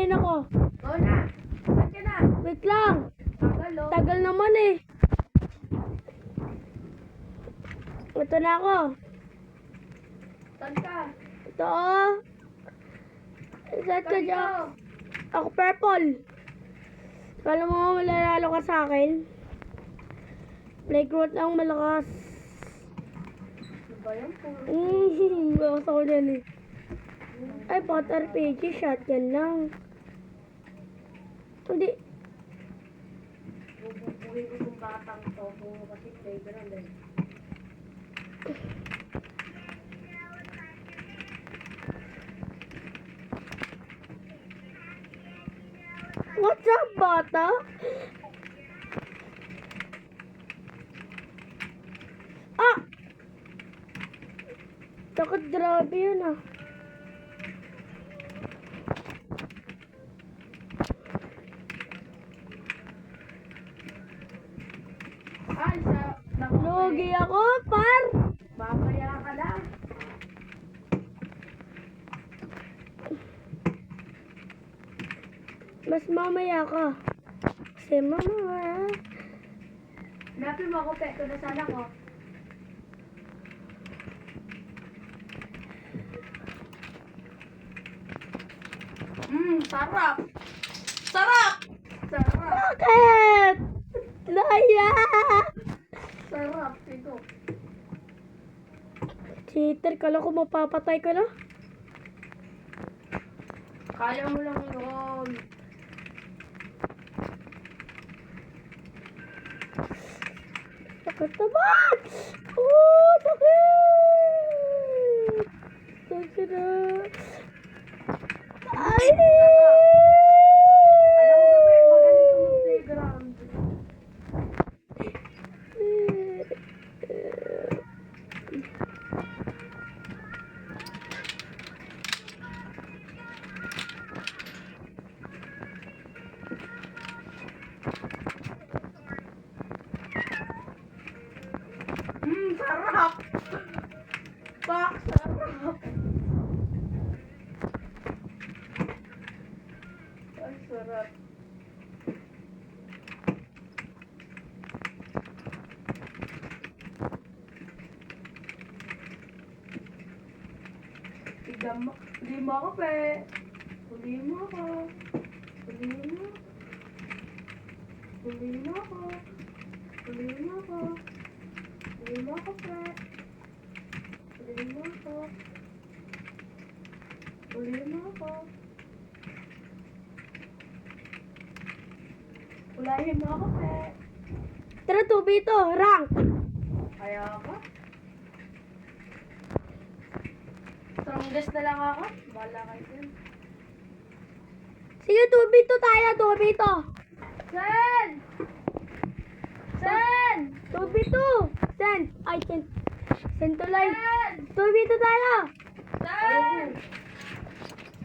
rin ako. Go na. Saan ka na? Wait lang. Tagal oh. Tagal naman eh. Ito na ako. Saan ka? Ito oh. Saan ka dyan? Ako purple. Kala mo malalalo ka sa akin? Playground lang malakas. Ano ba yan? Mm, bawas ako dyan eh. Ay, pot RPG, shotgun lang. Hindi. bububuhin ko itong batang to. Kung kasi playground eh. What's up, bata? Ah! Takot grabe yun ah. Ay, sa... Naku, Lugi ako, par! Mamaya ka na. Mas mamaya ka. Kasi mamaya. Hanapin mo ako, Peto, na sana ko. Mmm, sarap! Sarap! Sarap! Bakit? Laya! Sarap, ito. Cheater, kala ko mapapatay ka na. Kaya mo lang yun. Sakit naman! Oh, sakit! Sakit Mo ako, pe. Huli mo ako. Huli mo. Huli mo ako. Huli mo ako. Huli mo ako, pe. Huli mo ako. Huli mo ako. Hulahin mo ako, pe. Tara, tubi ito. Rank. Kaya ako. Strongest na lang ako. Bala kayo dun. Sige, tubi ito tayo. Tubi ito. Sen! Sen! Tubi ito. Send. Ay. Send to live. Sen! Tubi ito tayo. Sen!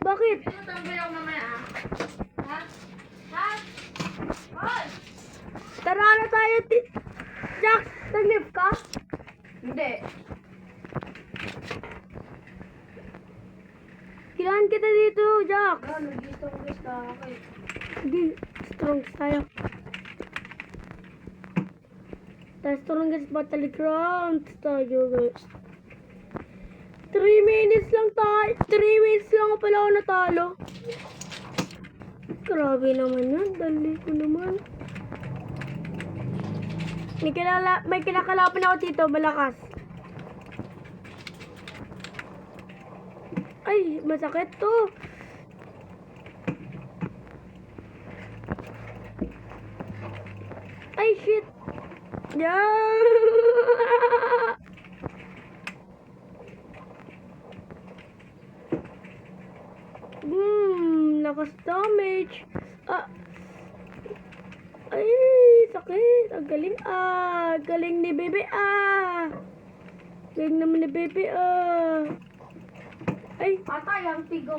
Bakit? Sino tambay ako mamaya, ah? Ha? Ha? Hoy! Tara na tayo. Jax, nag-live ka? Hindi. Kailangan kita dito, Jax. Ano, nag-strongest na ako eh. Sige, strong tayo. Tayo strongest battleground tayo, guys. 3 minutes lang tayo. 3 minutes lang pala ako natalo. Grabe naman yan. Dali ko naman. May, kilala, may kinakalapan ako dito, malakas. Ay, masakit to. Ay, shit. Yeah. Hmm, lakas damage. Ah. Ay, sakit. Ang galing ah. Galing ni Bebe ah. Galing naman ni Bebe ah. Ay, Atay, ang tigo.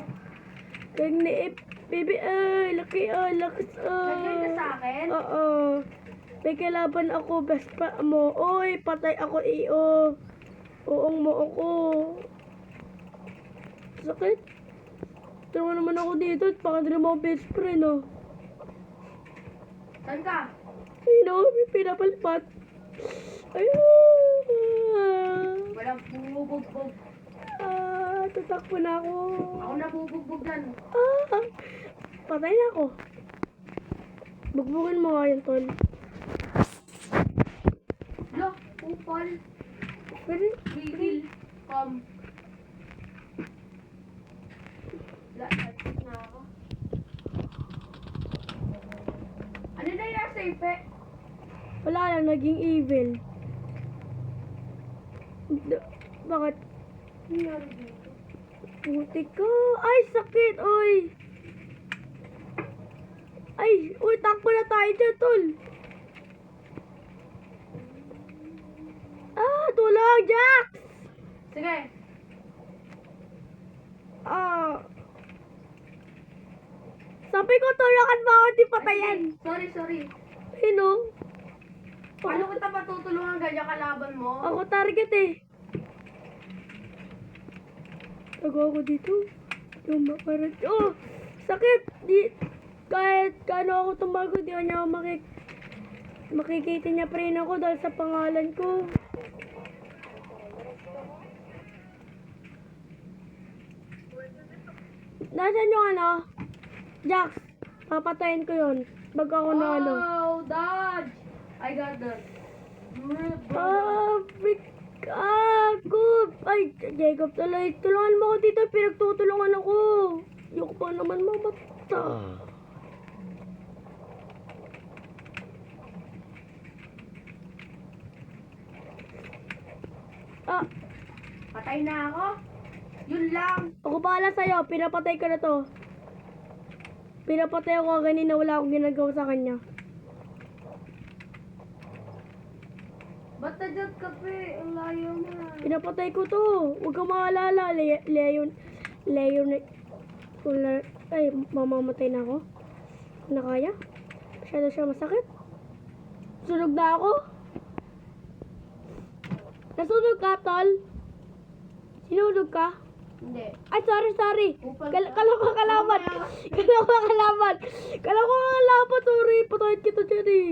galing ni Ip. Bebe ah. Laki ah. Lakas ah. Nandiyan ka sa akin? Oo. May kalaban ako, best pa mo. Oy, patay ako iyo. Uong mo ako. Sakit. tulungan naman ako dito. at Baka din mo best friend, oh. Saan ka? Ayun, oh, may pinapalpat. Ayun. Walang bumubugbog. Ah, tatakbo na ako. Ako nabubugbog yan. Ah, patay na ako. Bugbugin mo nga yun, tol. Lo, upal. Pwede, Bigil. Come. La, lapit na ako. Ano na yung safe eh? wala lang, naging evil. Bakit? Nangyari dito? Puti ka. Ay, sakit, oy. Ay, uy, takbo na tayo dyan, tol. Ah, tulong, Jax! Sige. Ah. Sabi ko, tulungan mo ako, di patayan. Sorry, sorry. Ayun, oh. Paano kita patutulungan ganyan kalaban mo? Ako target eh. Tago ako dito. Tumakarat. Oh! Sakit! Di, kahit kano ako tumago, di niya ako makik... Makikita niya pa rin ako dahil sa pangalan ko. Nasaan yung ano? Jax, papatayin ko yun. Bago ako na ano. Oh, dodge! I got that. Ah, freak ako. Ay, Jacob tuloy. Tulungan mo ako dito. Pinagtutulungan ako. Ayoko pa naman mamata. Ah, Patay na ako. Yun lang. ako bahala sa'yo. Pinapatay ka na to. Pinapatay ako kanina. Wala akong ginagawa sa kanya. Ba't na ka pe? Ang layo na. Pinapatay ko to. Huwag kang maalala. Le Leon. Leon. Wala. Ay, mamamatay na ako. Na kaya? Masyado siya masakit. Sunog na ako. Nasunog ka, tol? Sinunog ka? Hindi. Ay, sorry, sorry. Kal ka. kala ko kalaban. Kala ko kalaban. Kala ko kalaban, sorry. Patayin kita dyan eh.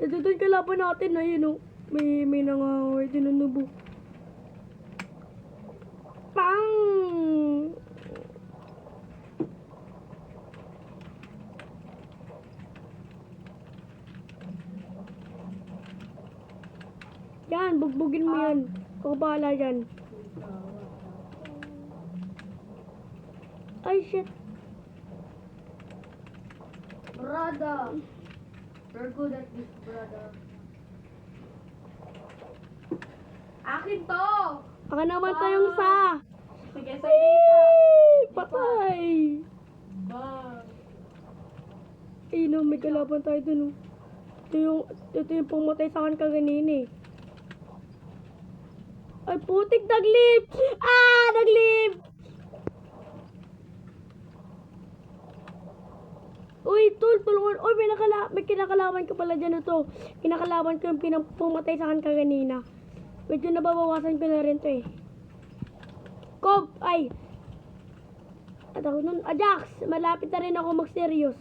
Ito yung kalaban natin. Ayun oh. May, may nangangaway din ng nubo. Pang! Yan, bugbugin mo yan. Ako bahala dyan. Ay, shit. Brother. You're good at this, brother. Akin to! Baka naman tayong sa. Sige, sa Ay, patay. Bang. Ay, no, may kalaban tayo dun. oh. Ito yung, ito yung pumatay sa akin kaganina eh. Ay, putik, naglip! Ah, naglip! Uy, tol, tulungan. Uy, may, nakala may kinakalaban ka pala dyan ito. Kinakalaban ko yung pinang pumatay sa akin kaganina. Medyo nababawasan ko na rin to eh. Kob, ay. At ako nun, Ajax, malapit na rin ako mag-serious.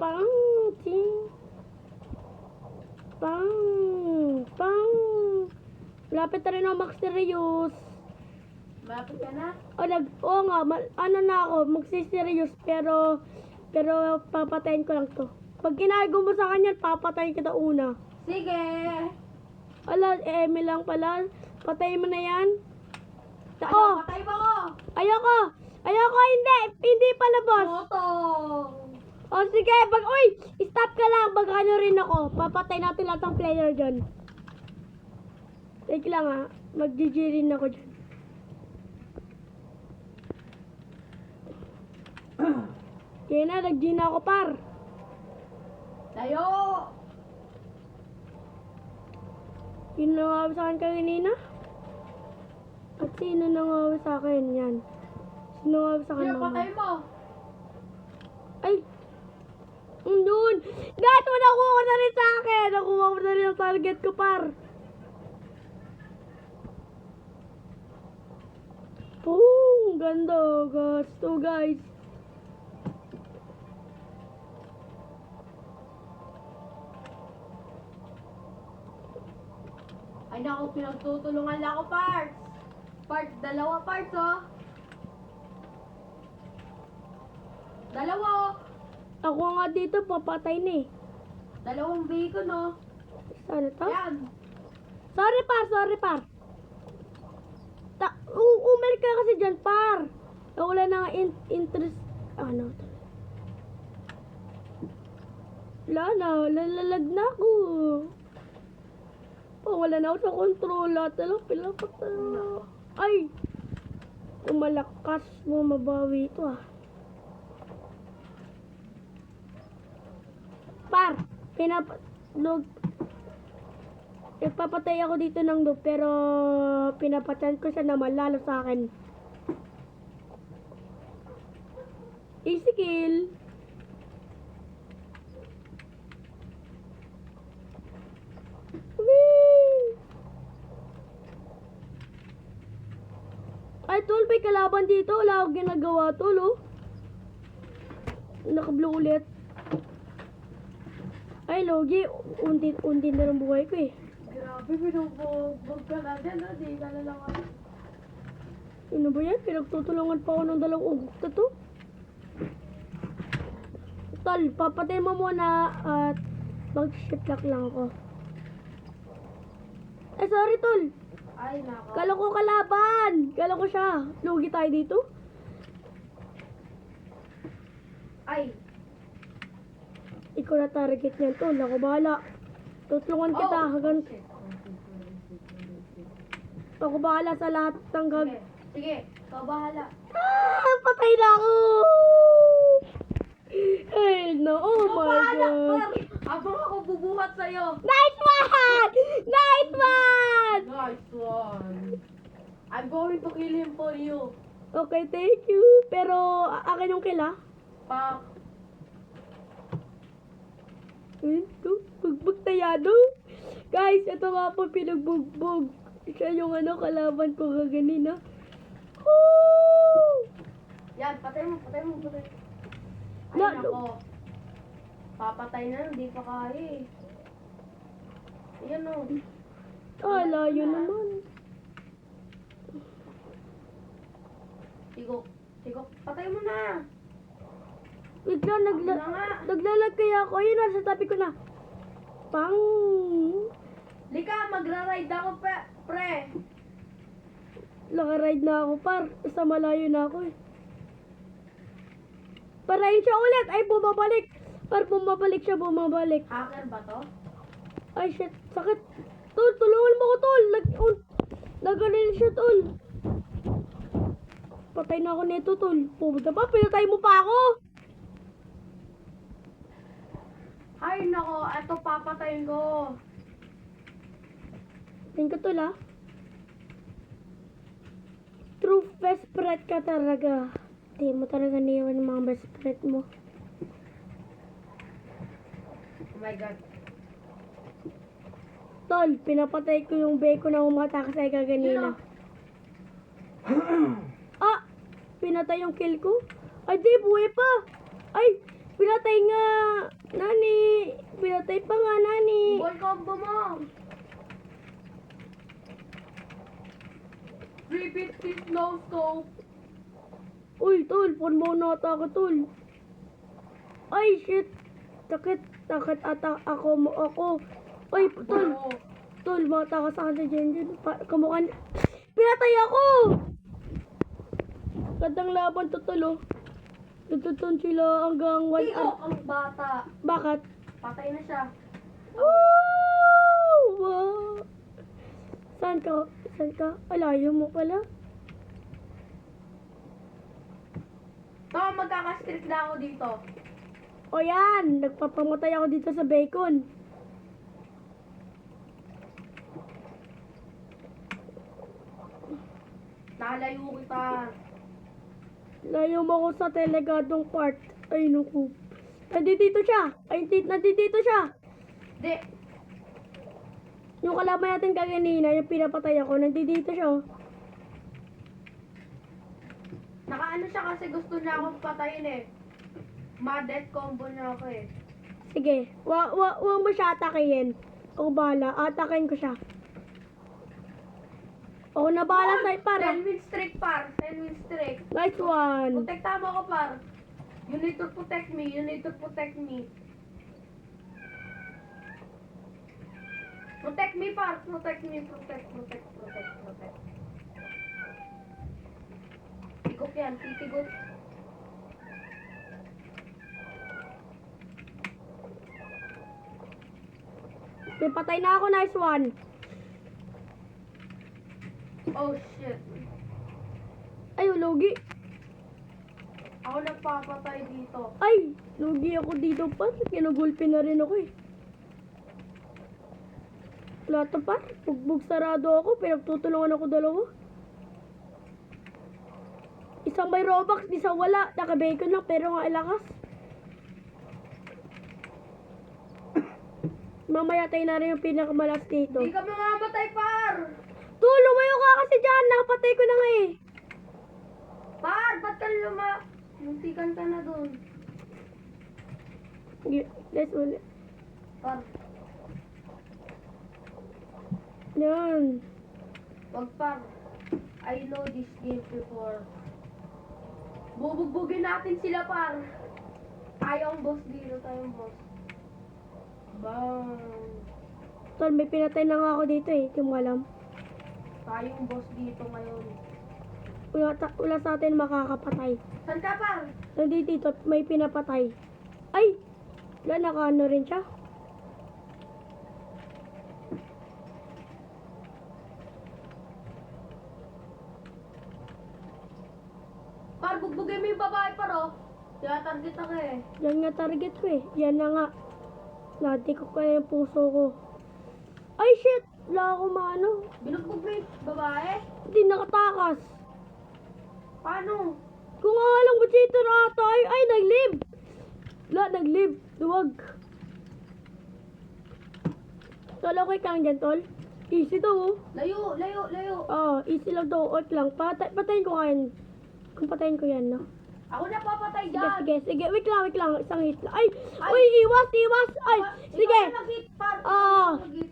Pang, ting. Pang, pang. Malapit na rin ako mag-serious. Malapit ka na? O, nag, oo nga, ma- ano na ako, magsiserious, pero, pero papatayin ko lang to. Pag ginago mo sa kanya, papatayin kita una. Sige! Ala, eh, Emil lang pala. Patayin mo na yan. Ta- Ano, oh, patay mo ko! ayoko. Ayoko, hindi. Hindi pala, boss. Moto! O, sige. Pag, uy, stop ka lang. Pag ano rin ako. Papatay natin lahat ng player dyan. Wait lang, ha. Mag-GG rin ako dyan. Kaya na, lagyan na ako, par. Tayo! Ginawa sa akin kanina? At sino nangawa sa akin yan? Sino nga sa akin? Sino patay mo? Ay! Doon! Gato! Nakuha ko na rin sa akin! Nakuha ko na rin ang target ko, par! Boom! Ganda, oh, guys. So, guys. Ay naku, pinagtutulungan lang ako, parts. Parts, dalawa parts, oh. Dalawa, oh. Ako nga dito, papatay na eh. Dalawang bacon, oh. Sana to? Yan. Sorry, par. Sorry, par. Ta u- umalik ka kasi dyan, par. Wala na nga in interest. Ano to? Wala na. Lalalag na ako. Oh, wala na ako sa control. Lahat na lang pinapatay. Ay! Kung malakas mo mabawi ito ah. Par! Pinap... Log... Ipapatay ako dito ng dog pero pinapatan ko siya na malalo sa akin. Easy kill. Whee! Ay, kalaban dito. Wala akong ginagawa, tol, oh. Naka-blue ulit. Ay, Logi, unti, unti na lang buhay ko, eh. Grabe, binubugbog ka na dyan, oh. Di ka na lang, oh. Ano ba yan? Pinagtutulungan pa ako ng dalawang ugok na to. Tol, papatay mo muna at mag-shit lock lang ako. Eh, sorry, tol. Ay, nako. Kala ko kalaban. Kala ko siya. Lugi tayo dito. Ay. Ikaw na target niyan, tol. Ako bahala. Tutulungan kita Oh. hanggang... Ako bahala sa lahat ng gag... Sige, sige. Ikaw bahala. Ah! Patay na ako! Ay, no. Oh my God. Habang ako bubuhat sa'yo. Nice one! Nice one! Nice one. I'm going to kill him for you. Okay, thank you. Pero, akin yung kill, ah. Pak. Ito, bugbog tayado. Guys, ito nga po pinagbugbog. Siya yung ano, kalaban ko kaganina. Woo! Yan, patay mo, patay mo, patay. Ay, Na- nako. Papatay na, hindi pa kaya eh. Ayan o. Ah, layo naman. Tigo. Tigo. Patay mo na. Bigla nagla Ano nga? naglalag kaya ako. Ayun, nasa tabi ko na. Pang! Lika, magra-ride ako, pre. pre. Naka-ride na ako, par. Sa malayo na ako eh. Parahin siya ulit. Ay, bumabalik. Par, bumabalik siya, bumabalik. Hacker ba to? Ay, shit. Sakit. Tol, tulungan mo ko, tol. Nag, un, nagaling siya, tol. Patay na ako nito, tol. Pumunta pa, pinatay mo pa ako. Ay, nako. Eto, papatayin ko. Tingin ko, tol, ah. True best friend ka talaga. Di mo talaga niwan yung mga best friend mo. Oh my God. Tol, pinapatay ko yung beko na umatakas sa ika kanina. ah! Pinatay yung kill ko? Ay, di, buhay pa! Ay! Pinatay nga! Nani! Pinatay pa nga, nani! Ball combo mo. 350 slow scope. Uy, tol, mo na ata ako, tol. Ay, shit! Sakit, sakit ata ako mo ako. Uy, tol, tol, mata ka sa akin Jenjen. Pa, kamukha ni- Pinatay ako! Gandang laban to, tol, oh. Tututun sila hanggang one Tigo hour. ang bata. Bakit? Patay na siya. Woo! Wow! Saan ka? Saan ka? Alayo mo pala. To, magkakastrick na ako dito. O yan, nagpapamatay ako dito sa bacon. Nalayo kita. Layo mo ako sa telegadong part. Ay, naku. Nandito siya. Ay, nandito siya. Di. Yung kalaban natin kaganina, yung pinapatay ako, nandito siya. oh. Ano siya kasi gusto niya akong patayin eh. Ma-death combo niya ako eh. Sige, wa, wa, wa mo siya atakihin. Ako bahala, atakin ko siya. Ako na bahala sa'yo, para. 10 win streak par. 10 win streak. Nice one. Protekta mo ako par. You need to protect me. You need to protect me. Protect me par. Protect me. Protect, protect, protect, protect. Tikot yan. Titigot. May patay na ako, nice one. Oh shit. Ay, lugi. Ako nagpapatay dito. Ay, lugi ako dito pa. Kinugulpi na rin ako eh. Wala to pa. Bugbog sarado ako. Pinagtutulungan ako dalawa. Isang may Robux, isang wala. Naka-bacon lang, pero nga ilakas. Mamaya tayo na rin yung pinakamalas dito. Hindi ka mamamatay par. Tol, lumayo ka kasi dyan. Nakapatay ko na nga eh. Par, ba't ka luma? Muntikan ka na. Y- Let's ulit. Par, Yan. wag par. I know this game before. Bubugbugin natin sila par. Tayong boss dito, tayong boss. Bang. Tol, may pinatay na nga ako dito eh. Hindi mo alam. Tayong boss dito ngayon. Wala, ta- wala sa atin makakapatay. Saan ka par? Nandito dito, may pinapatay. Ay! Wala, nakaano rin siya. Bugbugin mo yung babae par oh. Tinatarget ako eh. Yan nga target ko eh. Yan na nga. Nati ko kaya yung puso ko. Ay shit! Wala ako maano. Binugbog mo yung babae? Hindi nakatakas. Paano? Kung nga lang ba dito na ata ay, ay nag-live. Wala, nag-live. Duwag. Tol, okay kang dyan, tol? Easy daw, oh. Layo, layo, layo. Oo, easy lang daw. Okay lang. Patay, patayin ko kayan. Kung patayin ko yan, no? Ako na papatay Sige, dyan. sige, sige. Wait lang, wait lang. Isang hit lang. Ay! Ay! Uy, iwas, iwas! Ay! Pa- Sige! Ikaw na mag-hit, par. Oo. Ikaw na mag-hit.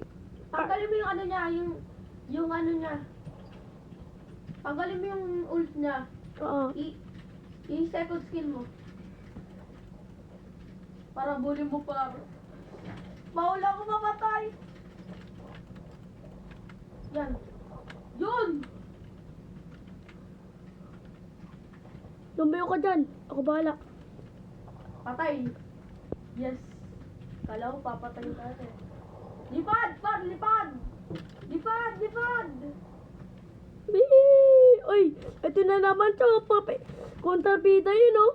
Tanggalin mo yung ano niya, yung, yung ano niya. Tanggalin mo yung ult niya. Oo. I, yung second skill mo. Para bully mo par. Maula ko mamatay. Yan. Yun! Lumayo ka dyan. Ako bahala. Patay. Yes. Kala ko papatay ka natin. Lipad! Par! Lipad! Lipad! Lipad! Wee! Uy! Ito na naman siya. Papi. Kontrabida yun, oh.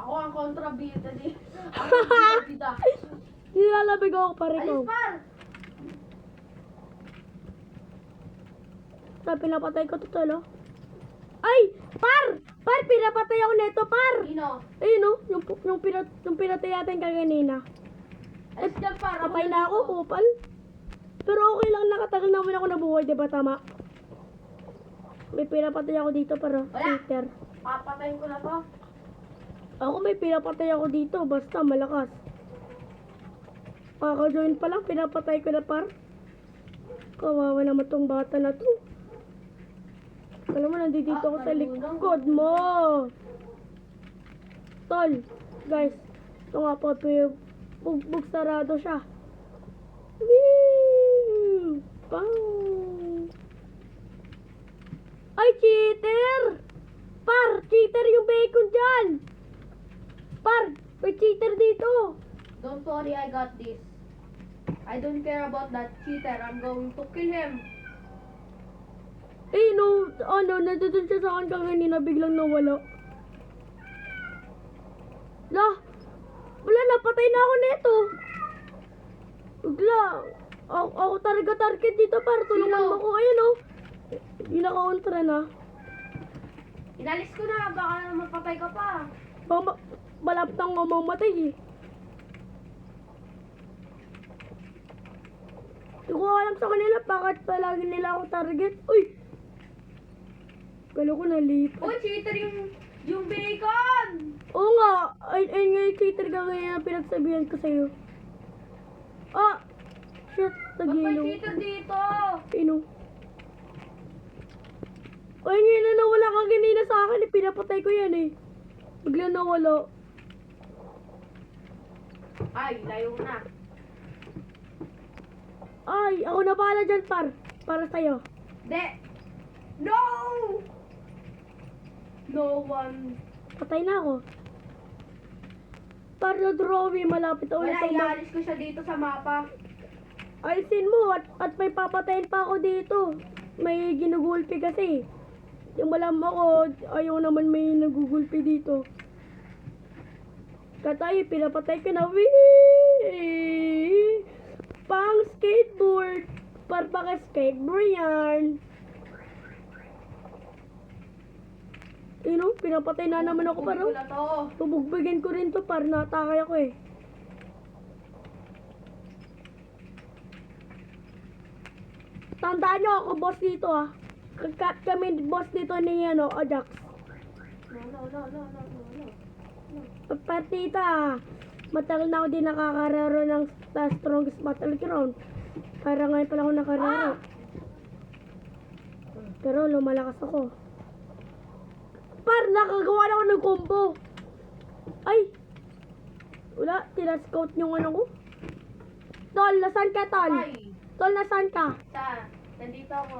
Ako ang kontrabida ni. Ako ang kontrabida. Nilalabig ako pare ko. Alis par! Sa pinapatay ko to, tol, oh. Ay! Par! Par! Pinapatay ako neto, par! Sino? Ayun. Yung, yung, pinat yung pinatay natin kaganina. Alis dyan par! Patay na ako, kupal. Pero okay lang, nakatagal naman ako nabuhay, di ba tama? May pinapatay ako dito, pero Wala. Peter. Papatayin ko na to. Ako may pinapatay ako dito, basta malakas. Kaka-join pa lang, pinapatay ko na par. Kawawa naman tong bata na to. Alam mo, nandito Ah, ako sa likod mo. Tol, guys, ito nga po, bugbog sarado siya. Woo! Pang! Ay, cheater! Par, cheater yung bacon dyan! Par, may cheater dito! Don't worry, I got this. I don't care about that cheater. I'm going to kill him. Eh, no, ano, nandun siya sa akin kanina, biglang nawala. La, wala, napatay na ako nito. Bigla, ako, ako talaga target dito, par, tulungan mo ko, ayun oh. Yung naka-ultra na. Inalis ko na. Baka na mapatay ka pa. Mama, malapit ang mamamatay eh. Hindi ko alam sa kanila bakit palagi nila ako target. Uy! Kala ko nalipat. Uy, cheater yung, yung bacon! Oo nga, ay, ay nga yung cheater ka ang pinagsabihan ko sa'yo. Ah! Shit, Ba't may nagilo. cheater dito? Ino. Ay, ngayon na nawala ka ganina sa akin, eh. pinapatay ko yan eh. Bigla nawala. Ay, layo na. Ay, ako na bahala dyan, par. Para sa'yo. De! No! No one. Patay na ako. Para drawing, malapit ulit Wala, ialis ko siya dito sa mapa. Alisin mo at, at may papatayin pa ako dito. May ginugulpi kasi. Yung malam ako, ayaw naman may nagugulpi dito. Katay, pinapatay ko na. Wee! Pang skateboard. Parpaka skateboard yan. Ino, pinapatay na naman ako parang. ko na to. Bubugbugin ko rin to par natakay ako eh. Tandaan nyo ako boss dito ah. Kakat kami boss dito ni ano, Ajax. No, no, no, no, no, no, no. Patita, matagal na ako din nakakararo ng sa strongest battleground. Para ngayon pala ako nakararo. Pero lumalakas ako. Par, nakagawa na ako ng combo. Ay! Wala, tinascout yung ano ko. Tol, nasan ka, Tol? Ay, Tol, nasan ka? sa, nandito ako.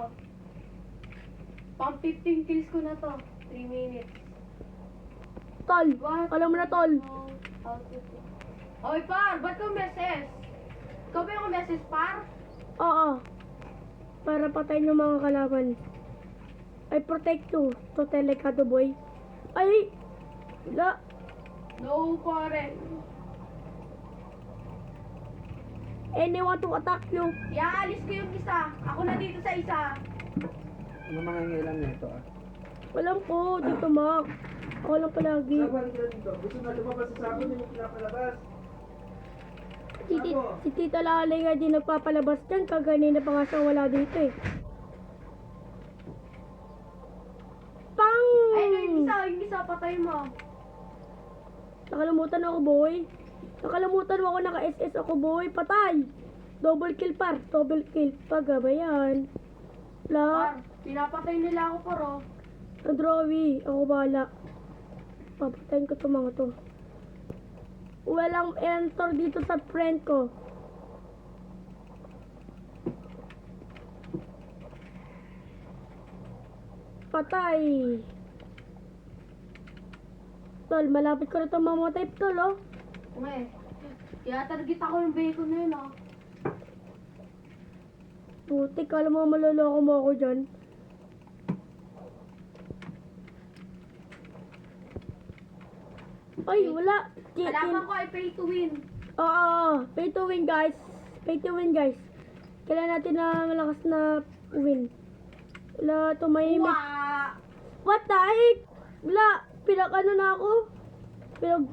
Pang 15 kills ko na to. 3 minutes. Tol, What? alam mo na, Tol. Oy, par, ba't ka meses? Ikaw ba yung meses, par? Oo. Para patayin yung mga kalaban. I protect you, to Telecado boy. Ay! Wala. No, pare. Anyone to attack you. Iaalis ko yung isa. Ako na dito sa isa. Ano mga ngailan nito ah? Walang po, dito Mac. Ako lang palagi. Laban ka dito. Gusto na lumabas sa sabon yung pinapalabas. Si, ti- si Tita Lalay nga di nagpapalabas dyan. Kaganina pa nga siya wala dito eh. Pang! Ay, no, yung isa, patay mo. Nakalimutan ako boy. Nakalimutan mo ako naka-SS ako boy. Patay! Double kill par. Double kill. Pagabayan. La. Par, pinapatay nila ako, paro. Androwi. Ako bala. Papatayin ko to mga to. Walang enter dito sa friend ko. Patay. Tol, malapit ko na ito mamatay, tol, oh. Ume, tinatarget ako yung bacon na yun, ah. Puti, kala mo maloloko mo ako dyan. Ay, wala. Kalaban ko ay pay to win. Oo, pay to win guys. Pay to win guys. Kailangan natin na malakas na win. Wala, tumahimik. What the heck? Wala, pinakano na ako. Pinag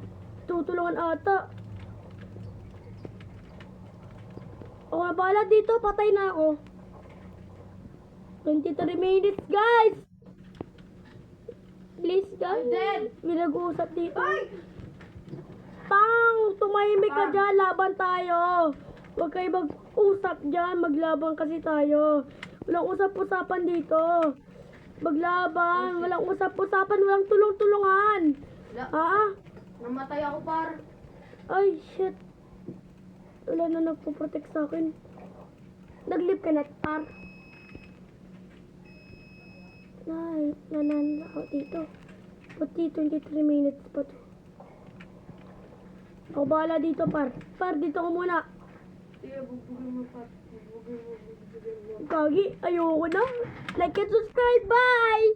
tutulungan ata. O nga bala dito, patay na ako. 23 minutes guys! Please guys. Dead. May nag-uusap dito. Ay! Pang! Tumahimik ka Pang. dyan, laban tayo. Huwag kayo mag-usap dyan, maglaban kasi tayo. Walang usap-usapan dito. Maglaban, walang usap-usapan, walang tulong-tulungan. La, Ah? namatay ako, par. Ay, shit. Wala na nagpo-protect sa akin. Nag-leave ka na, par. Ay, nanan ako dito. Pati 23 minutes pa to. Ako bahala dito, par. Par, dito ko muna. Sige, bugbugin mo, par. Bugbugin mo, mo. Kagi, ayoko na. Like and subscribe, bye!